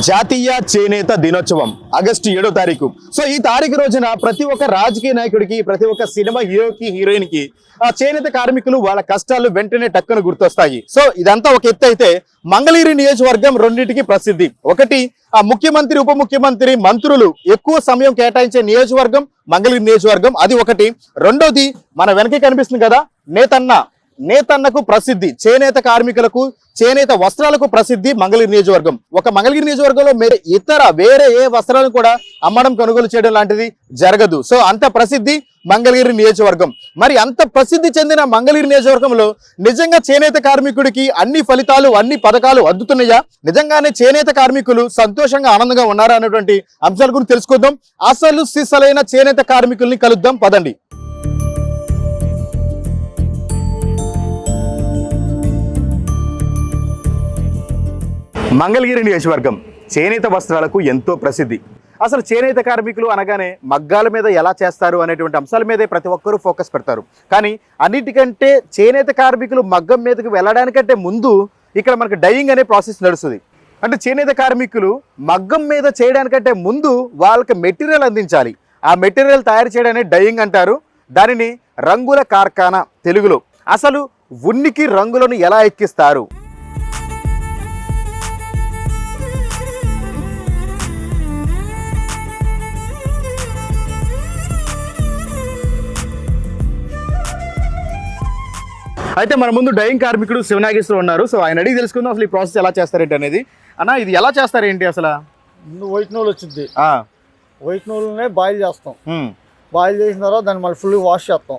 జాతీయ చేనేత దినోత్సవం ఆగస్టు ఏడో తారీఖు. సో ఈ తారీఖు రోజున ప్రతి ఒక్క రాజకీయ నాయకుడికి ప్రతి ఒక్క సినిమా హీరోకి హీరోయిన్కి ఆ చేనేత కార్మికులు వాళ్ళ కష్టాలు వెంటనే టక్కున గుర్తొస్తాయి. సో ఇదంతా ఒక ఎత్తు అయితే మంగళగిరి నియోజకవర్గం రెండింటికి ప్రసిద్ధి. ఒకటి ఆ ముఖ్యమంత్రి ఉప ముఖ్యమంత్రి మంత్రులు ఎక్కువ సమయం కేటాయించే నియోజకవర్గం మంగళగిరి నియోజకవర్గం అది ఒకటి. రెండోది మన వెనక కనిపిస్తుంది కదా నేతన్న. నేతన్నకు ప్రసిద్ధి చేనేత కార్మికులకు చేనేత వస్త్రాలకు ప్రసిద్ధి మంగళగిరి నియోజకవర్గం. ఒక మంగళగిరి నియోజకవర్గంలో మీరు ఇతర వేరే ఏ వస్త్రాలను కూడా అమ్మడం కొనుగోలు చేయడం లాంటిది జరగదు. సో అంత ప్రసిద్ధి మంగళగిరి నియోజకవర్గం. మరి అంత ప్రసిద్ధి చెందిన మంగళగిరి నియోజకవర్గంలో నిజంగా చేనేత కార్మికుడికి అన్ని ఫలితాలు అన్ని పథకాలు అద్దుతున్నాయా నిజంగానే చేనేత కార్మికులు సంతోషంగా ఆనందంగా ఉన్నారా? అనేటువంటి అంశాల గురించి తెలుసుకుందాం. అసలు సిసలైన చేనేత కార్మికుల్ని కలుద్దాం. పదండి. మంగళగిరి నియోజకవర్గం చేనేత వస్త్రాలకు ఎంతో ప్రసిద్ధి. అసలు చేనేత కార్మికులు అనగానే మగ్గాల మీద ఎలా చేస్తారు అనేటువంటి అంశాల మీదే ప్రతి ఒక్కరూ ఫోకస్ పెడతారు. కానీ అన్నిటికంటే చేనేత కార్మికులు మగ్గం మీదకి వెళ్ళడానికంటే ముందు ఇక్కడ మనకు డైయింగ్ అనే ప్రాసెస్ నడుస్తుంది. అంటే చేనేత కార్మికులు మగ్గం మీద చేయడానికంటే ముందు వాళ్ళకి మెటీరియల్ అందించాలి. ఆ మెటీరియల్ తయారు చేయడాన్ని డైయింగ్ అంటారు. దానిని రంగుల కార్ఖానా తెలుగులో. అసలు ఉన్నికి రంగులను ఎలా ఎక్కిస్తారు? అయితే మన ముందు డైయింగ్ కార్మికుడు శివనాగేశ్వరం ఉన్నారు. సో ఆయన అడిగి తెలుసుకుందాం అసలు ఈ ప్రాసెస్ ఎలా చేస్తారేంటి అనేది. అన్న ఇది ఎలా చేస్తారేంటి అసలు? ముందు వైట్ నూలు వచ్చింది వైట్ నూలునే బాయిల్ చేస్తాం. బాయిల్ చేసిన తర్వాత దాన్ని మళ్ళీ ఫుల్ వాష్ చేస్తాం.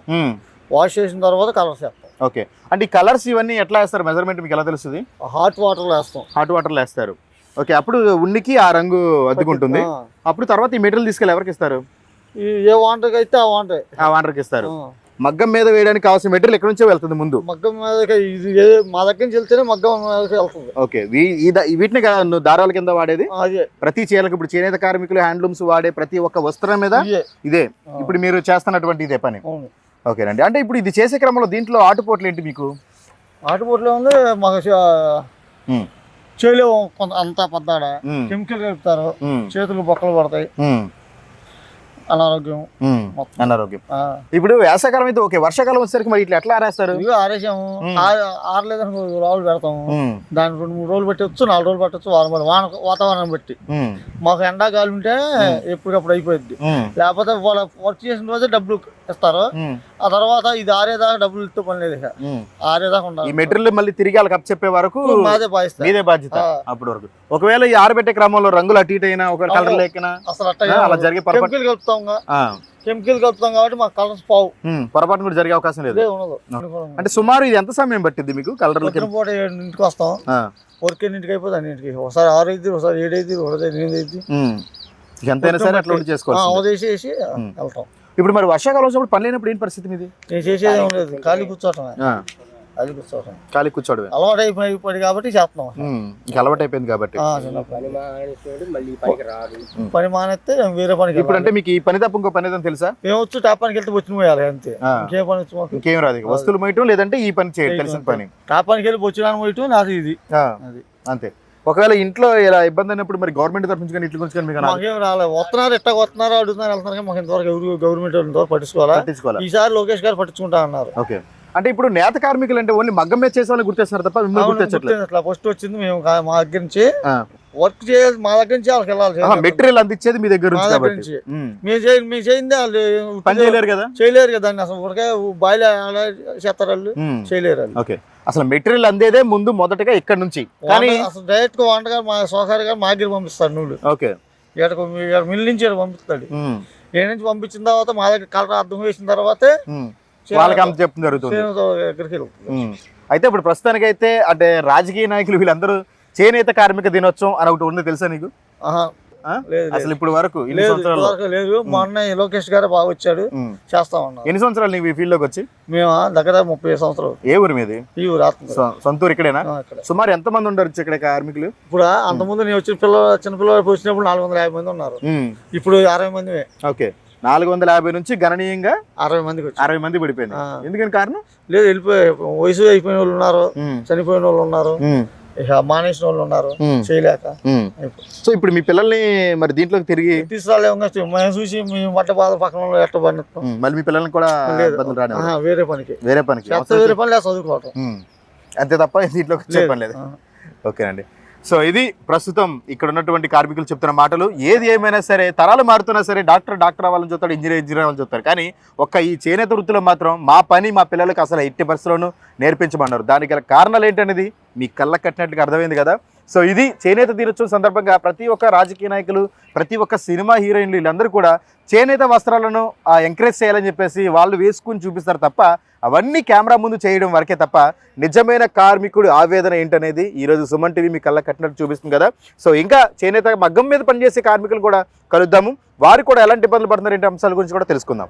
వాష్ చేసిన తర్వాత కలర్ చేస్తాం ఓకే. అంటే ఈ కలర్స్ ఇవన్నీ ఎట్లా వేస్తారు? మెజర్మెంట్ మీకు ఎలా తెలుస్తుంది? హాట్ వాటర్లో వేస్తాం. హాట్ వాటర్లో వేస్తారు. ఓకే. అప్పుడు ఉనికి ఆ రంగు అద్దుకుంటుంది. అప్పుడు తర్వాత ఈ మెటీరియల్ తీసుకెళ్ళి ఎవరికి ఇస్తారు? ఏ వాంటకి అయితే ఆ వాంటే. ఆ వాండర్కి ఇస్తారు. మగ్గం మీద వేయడానికి కావాల్సిన మెటీరియల్ ఎక్కడి నుంచో వెళ్తుంది ముందు? మగ్గం మీదకి ఇది ఏ మా దగ్గర నుంచి వెళ్తేనే మగ్గం మీదకి వెళ్తుంది. ఓకే. వీ- ఈ ద- వీటిని కదా నువ్వు దారాల కింద వాడేది? అదే. ప్రతి చీరలకు ఇప్పుడు చేనేత కార్మికులు హ్యాండ్లూమ్స్ వాడే ప్రతి ఒక్క వస్త్రం మీద? ఇదే. ఇదే. ఇప్పుడు మీరు చేస్తున్నటువంటి ఇదే పని. అవును. ఓకేనండి. అంటే ఇప్పుడు ఇది చేసే క్రమంలో దీంట్లో ఆటుపోట్లు ఏంటి మీకు? ఆటుపోట్లో ఉంది మాకు ఉమ్, చేయలేము కొంత అంతా పెద్దాడ. ఉమ్, కెమికల్ కలుపుతారు. ఉమ్, చేతులు బొక్కలు పడతాయి. ఉమ్, అనారోగ్యం. అనారోగ్యం. ఇప్పుడు వేసవకాలం అయితే ఓకే వర్షాకాలం వచ్చేసరికి మరి ఇట్లా ఎట్లా ఆరేస్తారు? ఇవి ఆరేసాము. ఉమ్. ఆర- ఆరలేదని రావులు పెడతాము. దాని రెండు మూడు రోజులు పెట్టవచ్చు నాలుగు రోజులు పెట్టవచ్చు వారం వాన వాతావరణం బట్టి. మాకు ఎండాకాలం ఉంటే ఎప్పటికప్పుడు అయిపోయింది లేకపోతే వాళ్ళ వర్క్ చేసిన రోజే డబ్బులు ఇస్తారు. ఆ తర్వాత ఇది ఆరేదాకా డబ్బులు ఇస్తూ పని లేదు ఇక. ఆరేదాకా ఈ ఉండాలి. మెటీరియల్ మళ్ళీ తిరిగి వాళ్ళకి అప్ చెప్పే వరకు మాదే బాధ్యత. ఆ. అప్పటి వరకు. ఒకవేళ ఈ ఆరబెట్టే క్రమంలో రంగులు అటు ఇటు అయినా ఒక కలర్. లేకినా అసలు అలా జరిగే పొరపాటు కెమికల్ కలుపుతాం కెమికల్ కలుపుతాం కాబట్టి మాకు కలర్స్ పావు. పొరపాటు కూడా జరిగే అవకాశం లేదు. అంటే సుమారు ఇది ఎంత సమయం పట్టింది మీకు పొద్దున పూట ఏడింటికి వస్తాం. వర్క్ ఎన్నింటికి అయిపోతుంది అన్నింటికి. ఒకసారి ఆరు అయితే ఒకసారి ఏడు అయితే ఒకసారి ఎనిమిది అయితే. ఎంతైనా సరే అట్లా చేసుకోవాలి అవదేసేసి ఉమ్. వెళ్తాం. ఇప్పుడు మరి వర్షాకాలం వచ్చినప్పుడు పని లేనప్పుడు ఏంటి పరిస్థితి మీది? నేను చేసేది ఏం లేదు. ఖాళీ కూర్చోవటమే. ఖాళీ కూర్చోవటం ఖాళీ కూర్చోడమే అలవాటు అయిపోయి కాబట్టి చేస్తున్నాం. ఇంక అలవాటు అయిపోయింది కాబట్టి. ఆ, చిన్నప్పుడు. పని మానేస్తే వేరే పనికి ఇప్పుడు అంటే మీకు ఈ పని తప్ప ఇంకో పని ఏదని తెలుసా? మేము వచ్చి టాప్ పనికి వెళ్తే వచ్చిన పోయాలి అంతే. ఆ. ఇంకే పని వచ్చి మాకు? ఇంకేం రాదు ఇక. వస్తువులు మోయటం లేదంటే ఈ పని చేయాలి తెలిసిన పని. టాప్ పనికి వెళ్ళి వచ్చినాను పోయటం నాది ఇది. ఆ, అది. అంతే. ఒకవేళ ఇంట్లో ఇలా ఇబ్బంది అయినప్పుడు మరి గవర్నమెంట్ తరఫు నుంచి కానీ ఇట్ల గురించి కానీ మీకు అనాలి. మాకేం రాలేదు వస్తున్నారు ఎట్టా వస్తున్నారు అడుగుతున్నారు వెళ్తున్నారు కానీ మాకు ఇంతవరకు ఎవరు గవర్నమెంట్ ఇంతవరకు పట్టించుకోవాలా? పట్టించుకోవాలి? ఈసారి లోకేష్ గారు పట్టించుకుంటా అన్నారు. ఓకే. అంటే ఇప్పుడు నేత కార్మికులు అంటే ఓన్లీ మగ్గం మీద చేసే వాళ్ళని గుర్తిస్తున్నారు తప్ప మిమ్మల్ని గుర్తించట్లేదు. అట్లా ఫస్ట్ వచ్చింది మేము మా దగ్గర నుంచి. వర్క్ చేయాలి మా దగ్గర నుంచి వాళ్ళకి వెళ్ళాలి. మెటీరియల్ అందించేది మీ దగ్గర మా నుంచి దగ్గర కాబట్టి. నుంచి. ఉమ్. మేము చేయ మేము చేయింది వాళ్ళు పని చేయలేరు కదా? చేయలేరు కదా అసలు ఉడకే బాయిల్ చేస్తారు వాళ్ళు. చేయలేరు వాళ్ళు. ఓకే. అసలు మెటీరియల్ అందేదే ముందు మొదటగా ఇక్కడ నుంచి. కానీ అసలు డైరెక్ట్గా వంటగా మా సోకారి గారు మా దగ్గర పంపిస్తాడు నూలు. ఓకే. ఈడకు మిల్ నుంచి పంపిస్తాడు. ఏ నుంచి పంపించిన తర్వాత మా దగ్గర కలర్ అర్థం వేసిన తర్వాతే. వాళ్ళకి అంత జరుగుతుంది. వెళ్తుంది ఉమ్. అయితే ఇప్పుడు ప్రస్తుతానికి అయితే అంటే రాజకీయ నాయకులు వీళ్ళందరూ చేనేత కార్మిక దినోత్సవం అని ఒకటి ఉంది తెలుసా నీకు? ఆహా. ఆ? లేదు అసలు ఇప్పుడు వరకు లేదు మా. అన్నయ్య లోకేష్ గారు బాగా వచ్చాడు. చేస్తా ఉన్నాం ఎన్ని సంవత్సరాలు నీకు ఈ ఫీల్డ్లోకి వచ్చి? మేము దగ్గర ముప్పై సంవత్సరాలు. ఏ ఊరు మీది? ఈ ఊరు ఆత్మ సొ- సొంత ఊరు ఇక్కడేనా ఇక్కడ. సుమారు ఎంత మంది ఉండొచ్చు ఇక్కడ కార్మికులు? ఇప్పుడు అంతకుముందు నేను వచ్చిన పిల్ల చిన్న పిల్లలు వచ్చినప్పుడు నాలుగు వందల యాభై మంది ఉన్నారు. ఇప్పుడు అరవై మంది ఓకే. నాలుగు వందల యాభై నుంచి గణనీయంగా అరవై మందికి వచ్చి అరవై మంది పడిపోయింది. ఎందుకని కారణం? లేదు వెళ్ళిపోయి వయసు అయిపోయిన వాళ్ళు ఉన్నారు. చనిపోయిన వాళ్ళు ఉన్నారు. ఇక మానేసిన వాళ్ళు ఉన్నారు. చేయలేక. సో ఇప్పుడు మీ పిల్లల్ని మరి దీంట్లోకి తిరిగి తీసుకురాలేము మేము చూసి మేము మట్ట బాధ పక్కన ఎట్ట మళ్ళీ మీ పిల్లల్ని కూడా వేరే పనికి. వేరే పనికి. వేరే పని లేదు చదువుకోవటం. అంతే తప్ప దీంట్లోకి లేదు. చెప్పలేదు. ఓకేనండి. సో ఇది ప్రస్తుతం ఇక్కడ ఉన్నటువంటి కార్మికులు చెప్తున్న మాటలు. ఏది ఏమైనా సరే తరాలు మారుతున్నా సరే డాక్టర్ డాక్టర్ అవ్వాలని చూస్తాడు ఇంజనీర్ ఇంజనీర్ అవ్వాలని చూస్తారు. కానీ ఒక్క ఈ చేనేత వృత్తిలో మాత్రం మా పని మా పిల్లలకు అసలు ఎట్టి పరిస్థితుల్లోనూ నేర్పించమన్నారు. దానికి గల కారణాలు ఏంటనేది మీ కళ్ళ కట్టినట్టుగా అర్థమైంది కదా. సో ఇది చేనేత దినోత్సవం సందర్భంగా ప్రతి ఒక్క రాజకీయ నాయకులు ప్రతి ఒక్క సినిమా హీరోయిన్లు వీళ్ళందరూ కూడా చేనేత వస్త్రాలను ఎంకరేజ్ చేయాలని చెప్పేసి వాళ్ళు వేసుకుని చూపిస్తారు తప్ప అవన్నీ కెమెరా ముందు చేయడం వరకే తప్ప నిజమైన కార్మికుడు ఆవేదన ఏంటనేది ఈరోజు సుమన్ టీవీ మీ కళ్ళ కట్టినట్టు చూపిస్తుంది కదా. సో ఇంకా చేనేత మగ్గం మీద పనిచేసే కార్మికులు కూడా కలుద్దాము. వారు కూడా ఎలాంటి ఇబ్బందులు పడుతున్నారు ఏంటి అంశాల గురించి కూడా తెలుసుకుందాం.